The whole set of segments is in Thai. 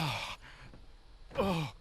Oh. Oh.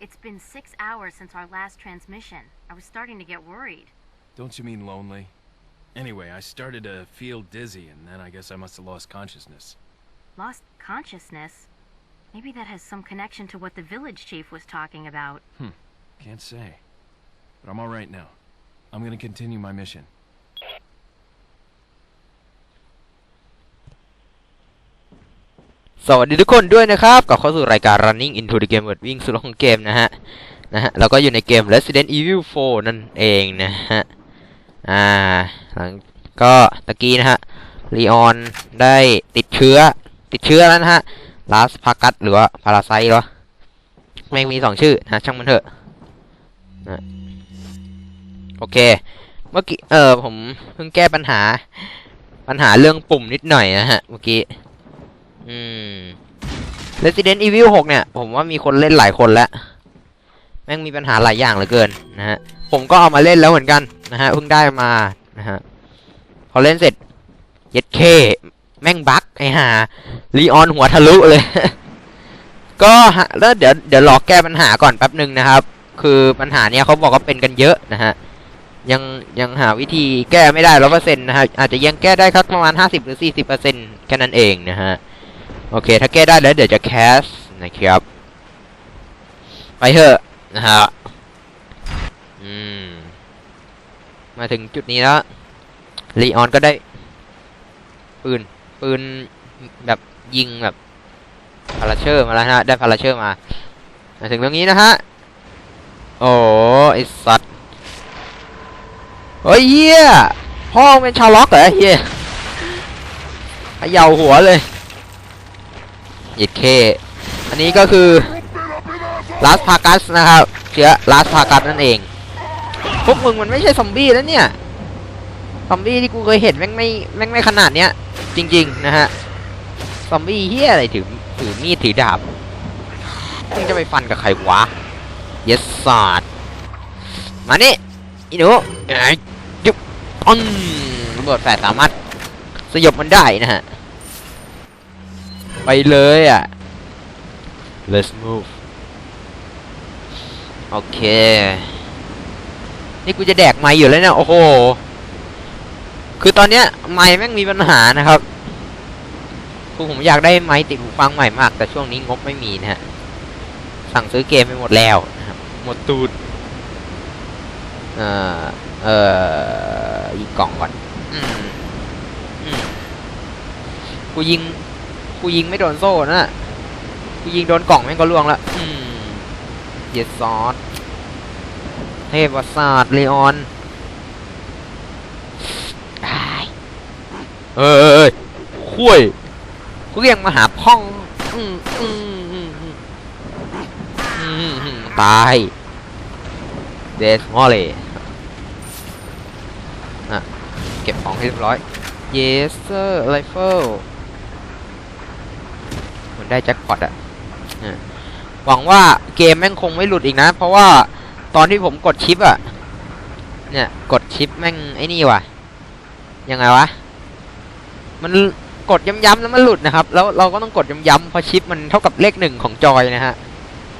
It's been six hours since our last transmission. I was starting to get worried. Don't you mean lonely? Anyway, I started to feel dizzy, and then I guess I must have lost consciousness. Lost consciousness? Maybe that has some connection to what the village chief was talking about. Hmm. Can't say. But I'm alright now. I'm gonna continue my mission. สวัสดีทุกคนด้วยนะครับกลับเข้าสู่รายการ Running into the Game เวิร์ดวิ่งสู่โลกของเกมนะฮะนะฮะแล้วก็อยู่ในเกม Resident Evil 4 นั่นเองนะฮะอ่าหลังก็ตะกี้นะฮะลีออนได้ติดเชื้อติดเชื้อแล้วนะฮะลาสพากัสหรือว่าพาราไซหรอแม่งมีสองชื่อนะช่างมันเถอะนะโอเค เมื่อกี้เออผมเพิ่งแก้ปัญหาปัญหาเรื่องปุ่มนิดหน่อยนะฮะเมื่อกี้ อืม Resident Evil 6 เนี่ย ผมว่ามีคนเล่นหลายคนแล้ว แม่งมีปัญหาหลายอย่างเหลือเกินนะฮะ ผมก็เอามาเล่นแล้วเหมือนกันนะฮะ เพิ่งได้มานะฮะ พอเล่นเสร็จเย็ดเค แม่งบั๊กไอ้ห่าลีออนหัวทะลุเลย ก็แล้วเดี๋ยวเดี๋ยวรอแก้ปัญหาก่อนแป๊บหนึ่งนะครับ คือปัญหาเนี้ยเขาบอกว่าเป็นกันเยอะนะฮะยังยังหาวิธีแก้ไม่ได้ร้อเปอร์เซ็นต์นะฮะอาจจะยังแก้ได้ครับประมาณห้าสิบหรือสี่สิบเปอร์เซ็นต์แค่นั้นเองนะฮะ โอเค ถ้าแก้ได้แล้วเดี๋ยวจะแคสนะครับ ไปเถอะนะฮะ อืม มาถึงจุดนี้แล้วลีออนก็ได้ ปืน ปืนแบบยิงแบบพาราเชอร์มาแล้วนะได้พาราเชอร์มา มาถึงตรงนี้นะฮะ โอ้ไอสัตว์เฮ้ยเฮียพ่องเป็นชาวล็อกเหรอเฮียเขย่าหัวเลย เย็ดเค อันนี้ก็คือลาสพากัสนะครับ เชื้อลาสพากัสนั่นเอง พวกมึงมันไม่ใช่ซอมบี้แล้วเนี่ย ซอมบี้ที่กูเคยเห็นแม่งไม่แม่งไม่ขนาดเนี้ย จริง ๆ นะฮะ ซอมบี้เฮียอะไรถือถือมีดถือดาบ มึงจะไปฟันกับใครวะ เยสซาดมานี่อีหนูเอ้ยยุบอืมระเบิดแฝดสามารถสยบมันได้นะฮะ ไปเลยอะ let's move โอเค นี่กูจะแดกไม้อยู่แล้วเนี่ย โอ้โห คือตอนเนี้ยไม้แม่งมีปัญหานะครับคือผมอยากได้ไม้ติดหูฟังใหม่มาก แต่ช่วงนี้งบไม่มีนะฮะ สั่งซื้อเกมไปหมดแล้วนะครับหมดตูด เอ่อ เอ่ออีกกล่องก่อน อืมอืมกูยิง กูยิงไม่โดนโซ่นะกูยิงโดนกล่องแม่งก็ล่วงละอืมเยสซอสเทพวศาสตร์เลออนอ้ายเอ้ยเอ้ยเอ้ยคุยกูยังมาหาพ่องอืมอืมอืมอืมอืมอืมตายเดสมอลเลยอะ เก็บของให้เรียบร้อย yes sir rifle เหมือนไได้แจ็คพอตอะอะหวังว่าเกมแม่งคงไม่หลุดอีกนะ เพราะว่าตอนที่ผมกดชิปอะเนี่ยกดชิปแม่งไอ้นี่ว่ะยังไงวะ มันกดย้ำๆแล้วมันหลุดนะครับ แล้วเราก็ต้องกดย้ำๆเพราะชิปมันเท่ากับเลขหนึ่งของจอยนะฮะ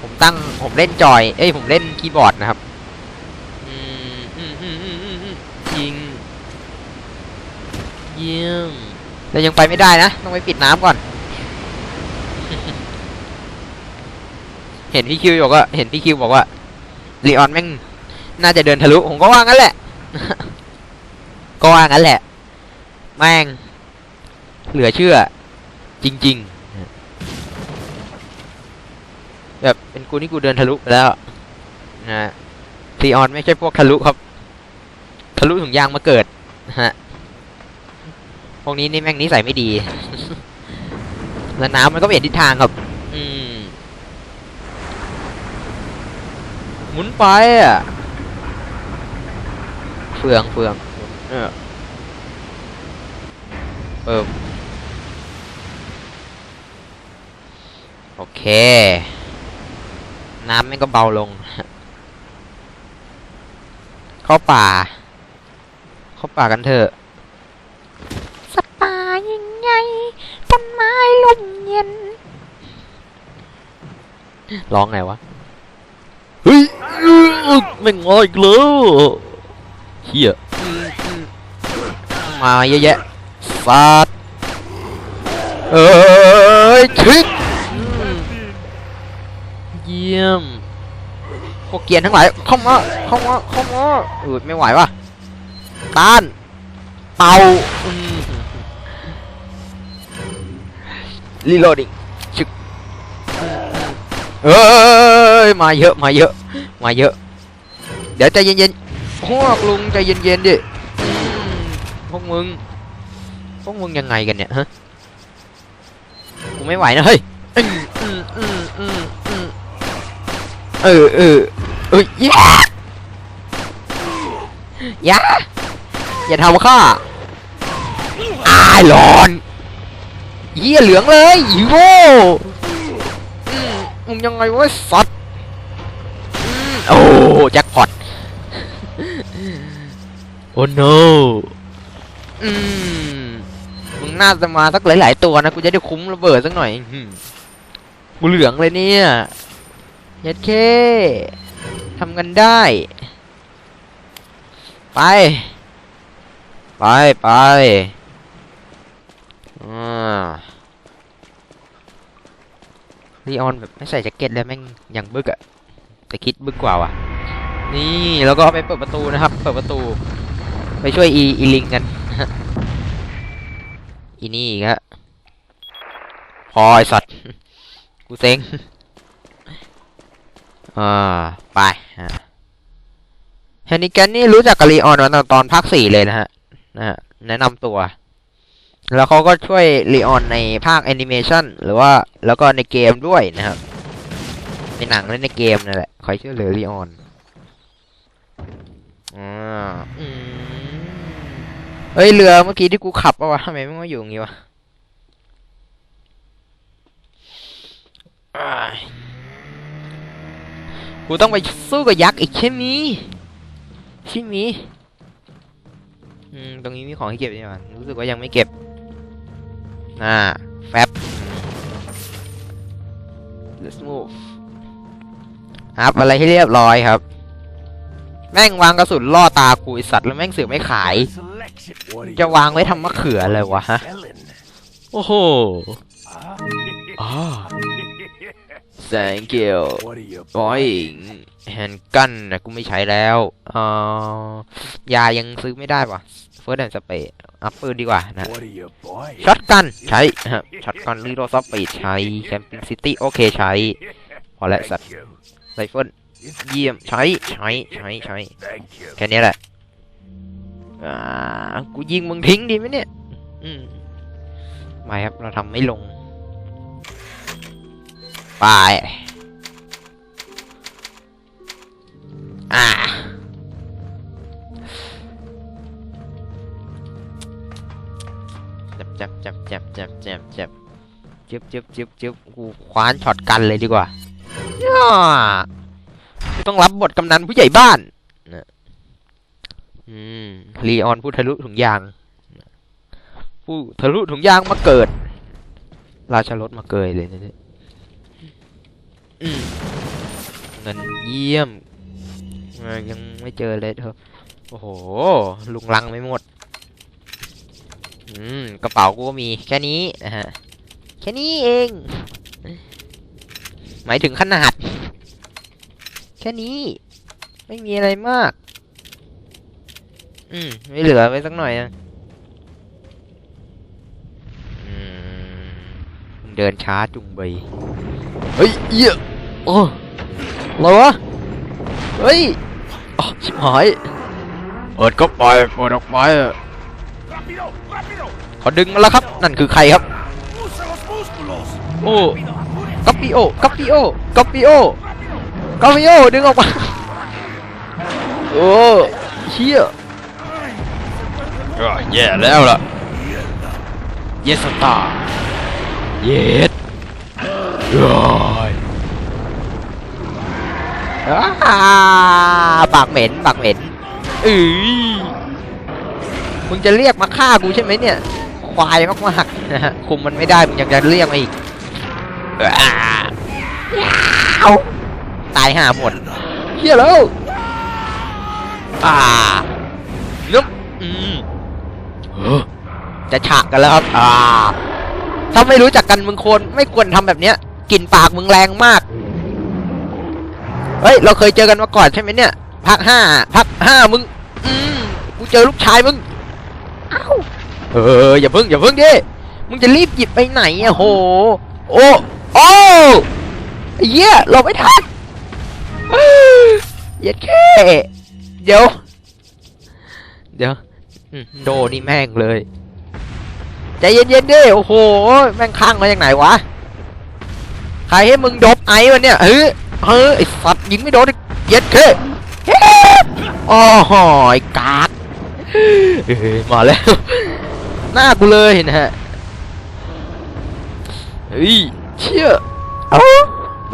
ผมตั้งผมเล่นจอย เอ้ยผมเล่นคีย์บอร์ดนะครับยิงยี่ยมแต่ยังไปไม่ได้นะ ต้องไปปิดน้ำก่อน เห็นพี่คิวบอกว่าเห็นพี่คิวบอกว่าลีออนแม่งน่าจะเดินทะลุผมก็ว่างั้นแหละ ก็ว่างั้นแหละ แม่ง เหลือเชื่อ จริง ๆ แบบเป็นกูนี่กูเดินทะลุไปแล้วนะลีออนไม่ใช่พวกทะลุครับ ทะลุถุงยางมาเกิดฮะพวกนี้นี่แม่งนิสัยไม่ดี แล้วน้ำมันก็เปลี่ยนทิศทางครับ อืม ห มุนไปอะเฟืองเฟืองเออเปิมโอเค น้ำแม่งก็เบาลง เข้าป่า เข้าป่ากันเถอะสัตว์ป่ายิ่งใหญ่ต้นไม้ลมเย็นร้องไงวะเฮ้ยอื้อ ไม่งออีกแล้วเฮียมาเยอะแยะสัตว์เอ้ยทิกเยี่ยมพวกเกียนทั้งหลายเข้ามาเข้ามาเข้ามาเออไม่ไหวว่ะต้านเตารีโหลดิ้งชึกเอ้ยมาเยอะมาเยอะ มาเยอะ เดี๋ยวใจเย็นๆพวกลุงใจเย็นๆดิพวกมึงพวกมึงยังไงกันเนี่ยฮะกูไม่ไหวนะเฮ้ยอืมอืมอืมอืมอืมเออเออเอ้ยอย่าอย่าอย่าทำข้าอายหลอนเหี้ยเหลืองเลยอีโง่อืมมึงยังไงวะสัตว์ โอ้แจ็คพอตโอ้ no อืมมึงน่าจะมาสักหลาย ๆ ตัวนะกูจะได้คุ้มระเบิดสักหน่อยอื้อหือกูเหลืองเลยเนี่ยยัดเคทำกันได้ ไป ไปไปอ่าลีออนแบบไม่ใส่แจ็คเก็ตเลยแม่งยังบึกอะ แต่คิดบึกกว่าว่ะ นี่แล้วก็ไปเปิดประตูนะครับ เปิดประตู ไปช่วยอีอีลิงกันอีนี่อีกฮะพอไอสัตว์กูเซ็งอ่าไปแฮนนิแกนนี่รู้จักกับลีออนมาตั้งแต่ตอนภาคสี่เลยนะฮะนะฮะแนะนำตัว แล้วเขาก็ช่วยลีออนในภาคแอนิเมชันหรือว่าแล้วก็ในเกมด้วยนะครับ ในหนังและในเกมนั่นแหละคอยช่วยเหลือลีออนอ่าอืมเฮ้ยเรือเมื่อกี้ที่กูขับปะวะทำไมไม่มาอยู่อย่างงี้วะอ้ายกูต้องไปสู้กับยักษ์อีกใช่ไหมยใช่ไหมยอืมตรงนี้มีของให้เก็บนี่หว่ารู้สึกว่ายังไม่เก็บอ่าแฟบ let's move ครับอะไรให้เรียบร้อยครับ แม่งวางกระสุนล่อตากูไอสัตว์แล้วแม่งเสือไม่ขาย จะวางไว้ทำมะเขืออะไรวะฮะ โอ้โหอ๋อ thank you บอยแฮนกันนะกูไม่ใช้แล้วอ่ายายังซื้อไม่ได้ว่ะเฟิร์สแอนด์สเปดอัพปืนดีกว่านะช็อตกันใช้ช็อตกันรีโรซอฟปีดใช้แคมปิ้งซิตี้โอเคใช้ พอแล้วสัตว์ ไรเฟิลเยี่ยมใช้ใช้ใช้ใช้แค่นี้แหละอ่ากูยิงมึงทิ้งดีไหมเนี่ยอืมไม่ครับเราทำไม่ลงไปอ่าจับจับจับจับจับจับจับจึบจึบจึบจึบกูคว้านช็อตกันเลยดีกว่า ต้องรับบทกำนันผู้ใหญ่บ้านนะอืมลีออนผู้ทะลุถุงยาง ผู้ทะลุถุงยางมาเกิด ราชรถมาเกยเลยนะเนี่ยเงินเยี่ยมยังไม่เจอเลยเธอโอ้โห ลุงลังไม่หมด อืม กระเป๋ากูมีแค่นี้นะฮะ แค่นี้เอง หมายถึงขนาด แค่นี้ ไม่มีอะไรมาก อืม ไม่เหลือไว้สักหน่อยนะอืมมึงเดินช้าจุงเบยเฮ้ยเหี้ยโอ้อะไรวะเฮ้ยอ๋อชิบหายเปิดก็ไปเปิดออกไปอะขอดึงมาแล้วครับ นั่นคือใครครับ โอ้ กัปปิโอกัปปิโอกัปปิโอกัปปิโอดึงออกมาโอ้เชี่ยแย่แล้วล่ะเยสตาเยสย้อยอ่าปากเหม็นปากเหม็นอือมึงจะเรียกมาฆ่ากูใช่ไหมเนี่ย ควายมากๆนะฮะคุมมันไม่ได้มึงยังจะเรียกมาอีก อ้าวตายห่าหมดเฮียแล้วอ่าลุกอืมเออจะฉากกันแล้วครับ อ่า ถ้าไม่รู้จักกันมึงควรไม่ควรทำแบบเนี้ยกลิ่นปากมึงแรงมาก เฮ้ย เราเคยเจอกันมาก่อนใช่ไหมเนี่ยภาคห้าภาคห้ามึง อืมกูเจอลูกชายมึงเอ้าเอออย่าเพิ่งอย่าเพิ่งดิ มึงจะรีบหยิบไปไหนอะโห โอ้ โอ้ไอ้เหี้ยเราไม่ทันเหี้ย็ดแค่เดี๋ยว เดี๋ยวอืมโดนี่แม่งเลยใจเย็นๆดิโอ้โห แม่งข้างมาจากไหนวะ ใครให้มึงดบไอ้วะเนี่ยเฮ้ยเฮ้ยไอ้สัตว์ยิงไม่โดนเย็ดแค่เฮ้ยโอ้โหไอ้กากเฮ้ยมาแล้ว หน้ากูเลยนะฮะเฮ้ย เชี่ยเอ้า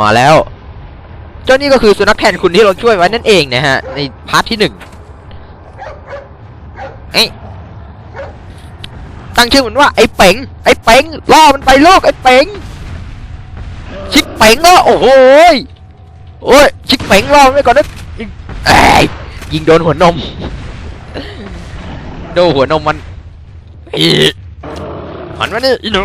มาแล้ว เจ้านี่ก็คือสุนัขแทนคุณที่เราช่วยไว้นั่นเองนะฮะ ในพาร์ทที่หนึ่งเอ้ตั้งชื่อมันว่าไอ้เป๋งไอ้เป๋งล่อมันไปลูกไอ้เป๋งชิกเป๋งก็โอ้โหยโอ้ยชิกเป๋งล่อมันไปก่อนนะเอ้ยยิงโดนหัวนม โดนหัวนมมันอีหันมานี่อีหนู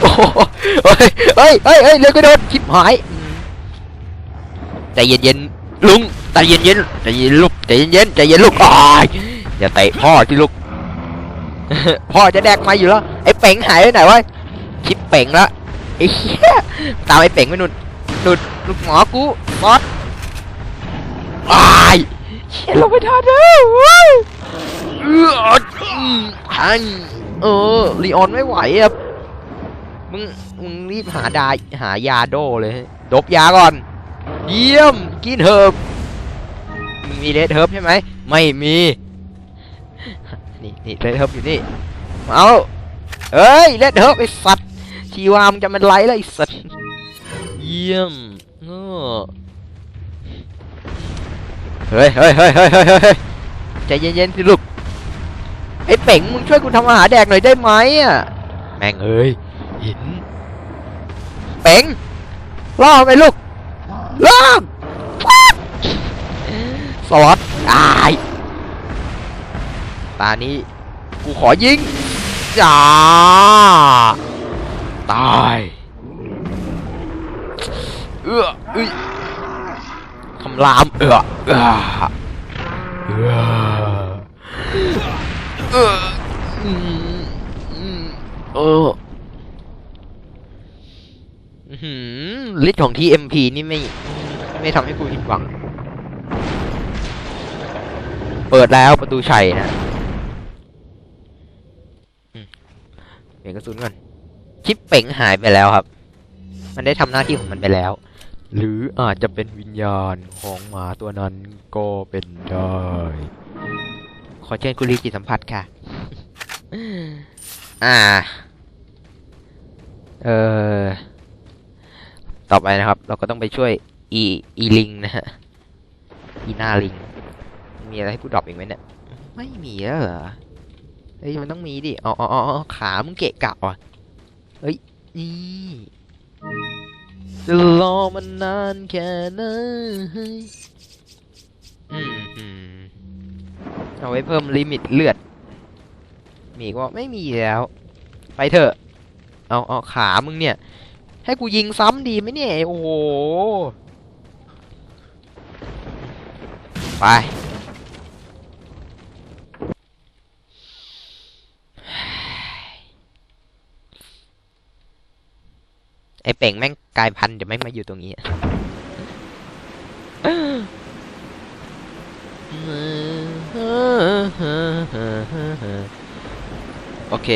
โอ้โหเฮ้ยเฮ้ยเฮ้ยเฮ้ยเรือกระโดดชิบหายใจเย็นๆลุงใจเย็นๆใจเย็นลูกใจเย็นๆใจเย็นลูกอ้ายอย่าเตะพ่อที่ลูกพ่อจะแดกมาอยู่แล้วไอ้เป๋งหายไปไหนวะชิปเป๋งละไอ้เหี้ยตามไอ้เป๋งไปนุ่นนุ่นลูกหมอกูบอสอ้ายเชี่ยลงไปทันแล้วเว้ออฮันเออลีออนไม่ไหวอะ มึง มึงรีบหาดาหายาโดเลย ดบยาก่อน เยี่ยม กินเฮิร์บมึงมีเลดเฮิร์บใช่ไหม ไม่มี นี่นี่เลดเฮิร์บอยู่นี่ เอาเอ้ยเลดเฮิร์บไอสัตว์ชีวามจะมันไรเลยไอสัตว์ เยี่ยมเออเฮ้ยเฮ้ยเฮ้ยเฮ้ยเฮ้ยเฮ้ยใจเย็นๆสิลูกไอ้เป๋งมึงช่วยกูทำอาหารแดกหน่อยได้ไหมอะแม่งเอ้ย หิน เป๋งล่อไปลูกล่อฟัสล็อตตายตานี้กูขอยิงจ้าตายเอื้อเอ้ยคำรามเอื้อเอื้อเอื้อเอออืมอืมเออหือ ฤทธิ์ของ TMP นี่ไม่ ไม่ทำให้กูผิดหวัง เปิดแล้วประตูชัยนะเปลี่ยนกระสุนก่อน ชิปเป่งหายไปแล้วครับ มันได้ทำหน้าที่ของมันไปแล้ว หรืออาจจะเป็นวิญญาณของหมาตัวนั้นก็เป็นได้ ขอเชิญคุณลีจิตสัมผัสค่ะ อ่า เออ ต่อไปนะครับ เราก็ต้องไปช่วยอีอีลิงนะฮะอีนาลิง มีอะไรให้กูดรอปอีกไหมเนี่ย ไม่มีแล้วเหรอเฮ้ยมันต้องมีดิอ๋ออ๋อขามึงเกะกะว่ะเฮ้ยนี่จะรอมันนานแค่ไหนอืมอืมเอาไว้เพิ่มลิมิตเลือด มีก็ไม่มีแล้ว ไปเถอะ เอาเอาขามึงเนี่ย ให้กูยิงซ้ำดีไหมเนี่ย โอ้โห ไป ไอเป่งแม่งกลายพันธุ์เดี๋ยวแม่งมาอยู่ตรงนี้โอเค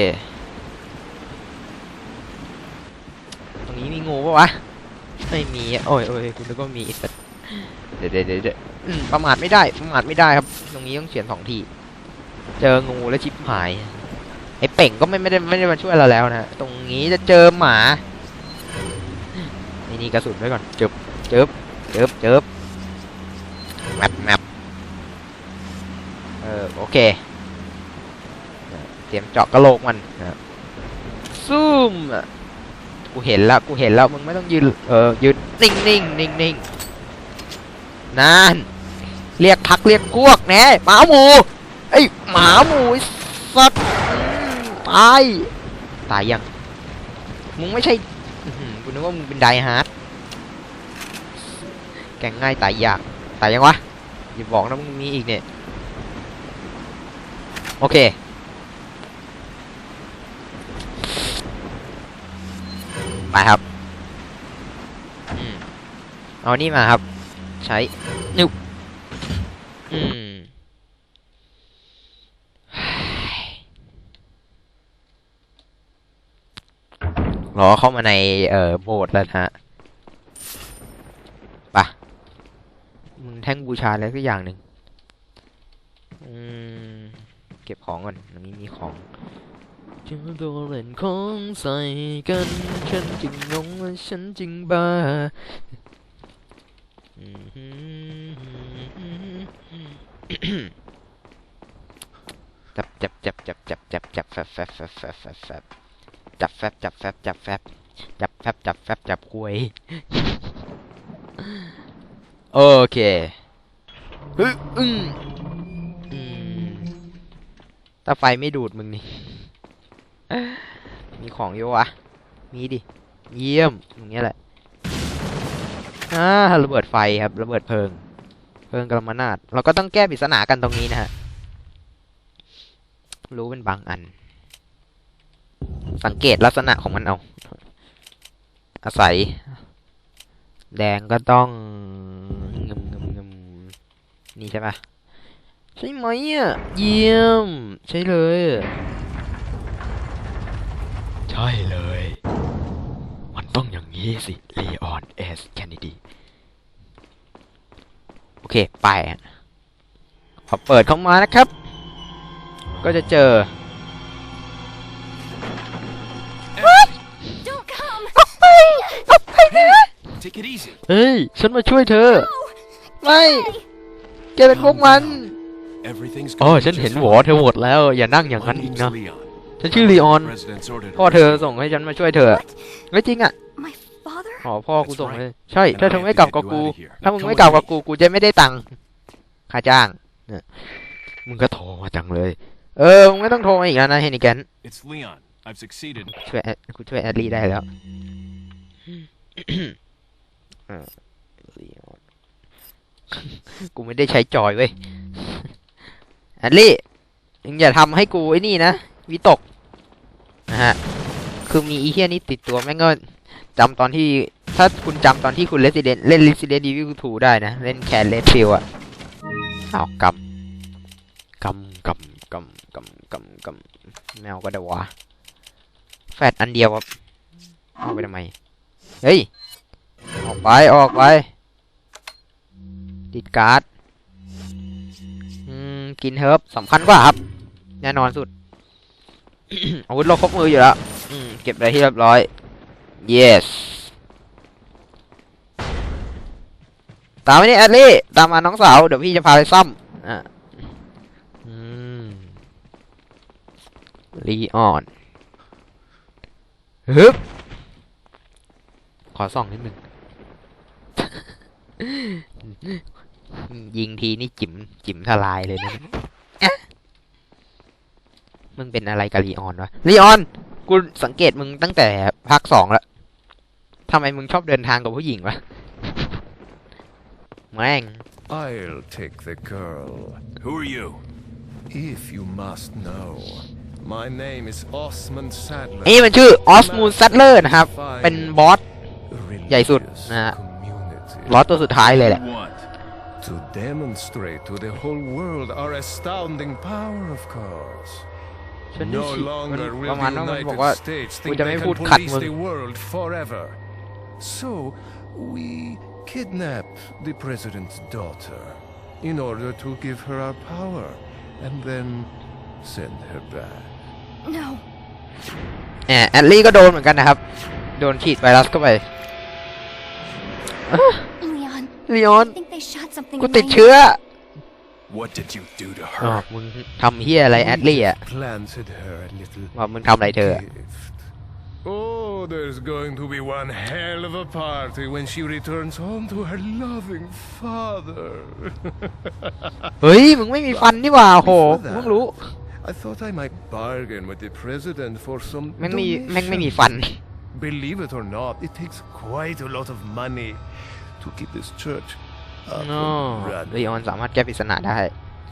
ตรงนี้มีงู ปะวะ ไม่มีอะโอ้ยโอ้ยคุณนึกว่ามีแต่เดี๋ยวเดี๋ยวเดี๋ยวเดี๋ยวอืมประมาทไม่ได้ ประมาทไม่ได้ครับ ตรงนี้ต้องเขียนสองที เจองูแล้วชิบหาย ไอ้เป่งก็ไม่ไม่ได้ไม่ได้มาช่วยเราแล้วนะ ตรงนี้จะเจอหมานี่นี่กระสุนไว้ก่อนเจิบเจิบเจิบเจิบแมปแมปเออโอเค เตรียมเจาะกระโหลกมันนะครับซูมอะ กูเห็นแล้วกูเห็นแล้วมึงไม่ต้องยืนเออยืนนิ่งนิ่งนิ่งนิ่งนานเรียกพักเรียกพวกแน่หมาหมูไอ้หมาหมูสัตว์ตายตายยังมึงไม่ใช่กูนึกว่ามึงเป็นไดฮาร์ดแกงง่ายตายยากตายยังวะอย่าบอกนะมึงมีอีกเนี่ยโอเค ไปครับอืมเอานี่มาครับ ใช้นุบอืมรอเข้ามาในเอ่อโบสถ์แล้วนะฮะไปะมึงแท่งบูชาอะไรสักอย่างหนึ่งอืมเก็บของก่อนตรงนี้มีของ จึงโดนเล่นของใส่กัน ฉันจึงงงและฉันจึงบ้าจับจับจับจับจับจับจับแฟบแฟบแฟบแฟบแฟบแฟบจับแฟบจับแฟบจับแฟบจับแฟบจับแฟบจับคุยโอเคฮึอึ้งถ้าไฟไม่ดูดมึงนี่ มีของเยอะวะ มีดิ เยี่ยม อย่างเงี้ยแหละอ่าระเบิดไฟครับ ระเบิดเพลิง เพลิงกระมนาดเราก็ต้องแก้ปริศนากันตรงนี้นะฮะ รู้เป็นบางอัน สังเกตลักษณะของมันเอา อาศัย แดงก็ต้องงึมงึมงึมนี่ใช่ปะใช่ไหมอะ เยี่ยม ใช่เลย ช่เลย มันต้องอย่างนี้สิเลออนเอสแคนดีโอเค ไปอะพอเปิดเข้ามานะครับ ก็จะเจอ Don't come! Take it easy. เฮ้ย ฉันมาช่วยเธอ ไม่ แกเป็นพวกมัน Everything's อ๋อ gonna be ฉันเห็น just หัวเธอหมดแล้ว อย่านั่งอย่าง fine. นั้น My อีก name's นะ Leon. ฉันชื่อลีออน President's ordered พ่อเธอส่งให้ฉันมาช่วยเธอไม่จริงอะ My father? อ๋อพ่อกู That's ส่ง right. เลยใช่ And ถ้า I เธอ have ไม่ to กลับ get กับ you กู out of here. ถ้ามึง Come ไม่ with กลับกับ me. กู กูจะไม่ได้ตังค์ค่าจ้างเนี่ยมึงก็โทรมาจังเลย เออ มึงไม่ต้องโทรมาอีกแล้วนะเฮนิแกน It's Leon. I've succeeded. ช่วยแอดกูช่วยแอดลี่ได้แล้วเออ Leon กูไม่ได้ใช้จอยเว้ยแอดลี่มึงอย่าทำให้กูไอ้นี่นะ วิตกนะฮะคือมีอีเฮียนี่ติดตัวแม่งก็จำตอนที่ถ้าคุณจำตอนที่คุณ Resident เล่น Resident Evil 2ได้นะ เล่นแคนเลดฟิลอะเอากำกำกำกำกำกำกำแมวก็ได้วะแฟดอันเดียวครับเอาไปทำไม เฮ้ย ออกไป ออกไป ติดการ์ด อืม กินเฮิร์บสำคัญกว่าครับ แน่นอนสุด อาวุธเราครบมืออยู่แล้วเก็บอะไรที่เรียบร้อย yes ตามไปนี่แอดลี่ ตามมาน้องสาว เดี๋ยวพี่จะพาไปซ่อมอะลีออนฮึบขอส่องนิดนึง ยิงทีนี่จิ๋มจิ๋มทลายเลยนะ มึงเป็นอะไรกับลีออนวะลีออนกูสังเกตมึงตั้งแต่ภาคสองแล้วทำไมมึงชอบเดินทางกับผู้หญิงวะแม่ง I'll take the girl, Who are you? if you must know. My name is Osman Sadler. นี่มันชื่อออสมูนซัตเลอร์นะครับ เป็นบอส ใหญ่สุด religious นะฮะ community. บอสตัวสุดท้ายเลยแหละ What? To demonstrate to the whole world our astounding power, of course. ฉันนี่ No สิมัน longer ป will ระมาณ the นั้นมันบอกว่า United States กู think จะ they ไม่ can พูดขัด police มึง the world forever. So we kidnapped the president's daughter in order to give her our power and then send her back. No. แอบแอดลี่ก็โดนเหมือนกันนะครับ โดนฉีดไวรัสเข้าไป Leon, ลีออน I think they shot something กู in ติด my เชื้อ What did you do to อ๋อ her? มึงทำเฮียอะไรแอดลี่อ่ะ Planted her a little ว่ามึงทำอะไรเธอ gift. Oh, there's going to be one hell of a party when she returns home to her loving father. เฮ้ย มึงไม่มีฟันนี่หว่าโหกูเพิ่งรู้ I thought I might bargain with the president for some แม่งมี donation. แม่งไม่มีฟัน Believe it or not, it takes quite a lot of money to keep this church up อ๋อ and ลีอ running. อนสามารถแก้ปริศนาได้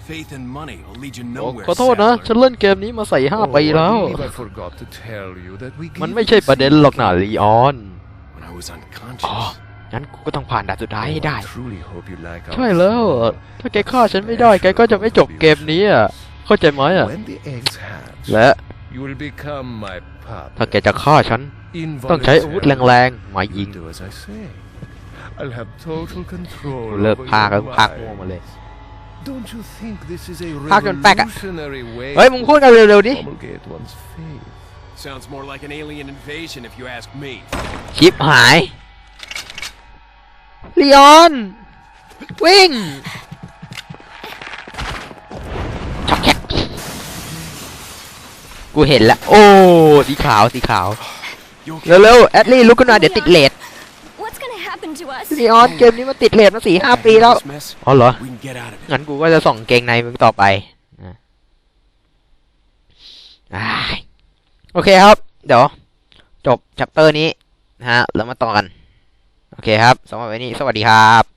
Faith and money will lead you โอ้ nowhere. ขอโทษนะ ฉัน Sadler. เล่นเกมนี้มาใส่ห้า Oh, ปี I แล้ว believe I forgot to tell you that we มัน gave ไม่ใช่ this ประเด็นหรอกนะลีออน When I was unconscious. งั้นกูก็ต้องผ่านด่านสุดท้ายให้ Oh, ได้ I truly hope you like our ใช่แล้ว food. ถ้าแกฆ่าฉันไม่ได้ แกก็จะไม่จบเกมนี้อะ เข้าใจไหมอะ When the eggs hatch, และ you will become my ถ้า puppet. แกจะฆ่าฉัน ต้องใช้อาวุธแรงๆ มายิง I'll have total control กูเลิก over พากแล้ว your พากมั่ว mind. มาเลย Don't you think this is a พากจนแป๊กอะ revolutionary way เฮ้ยมึงพูดกันเร็วๆดิ to promulgate one's faith? Sounds more like an alien invasion if you ask me. ชิปหายลีออน วิ่งช็อกแคกกูเห็นแล้วโอ้ สีขาว สีขาว You okay? เร็วๆ แอดลี่ลุกขึ้นมาเดี๋ยวติดเลท What's gonna happen to us? ลีออนเกมนี้มันติดเลทมาสี่ห้า After ปีแล้ว this mess, อ๋อเหรอ we can get out of it. งั้นกูก็จะส่องเกงในมึงต่อไปอะอ้ายโอเคครับ เดี๋ยว จบชัปเตอร์นี้นะฮะแล้วมาต่อกัน โอเคครับสำหรับวันนี้ สวัสดีครับ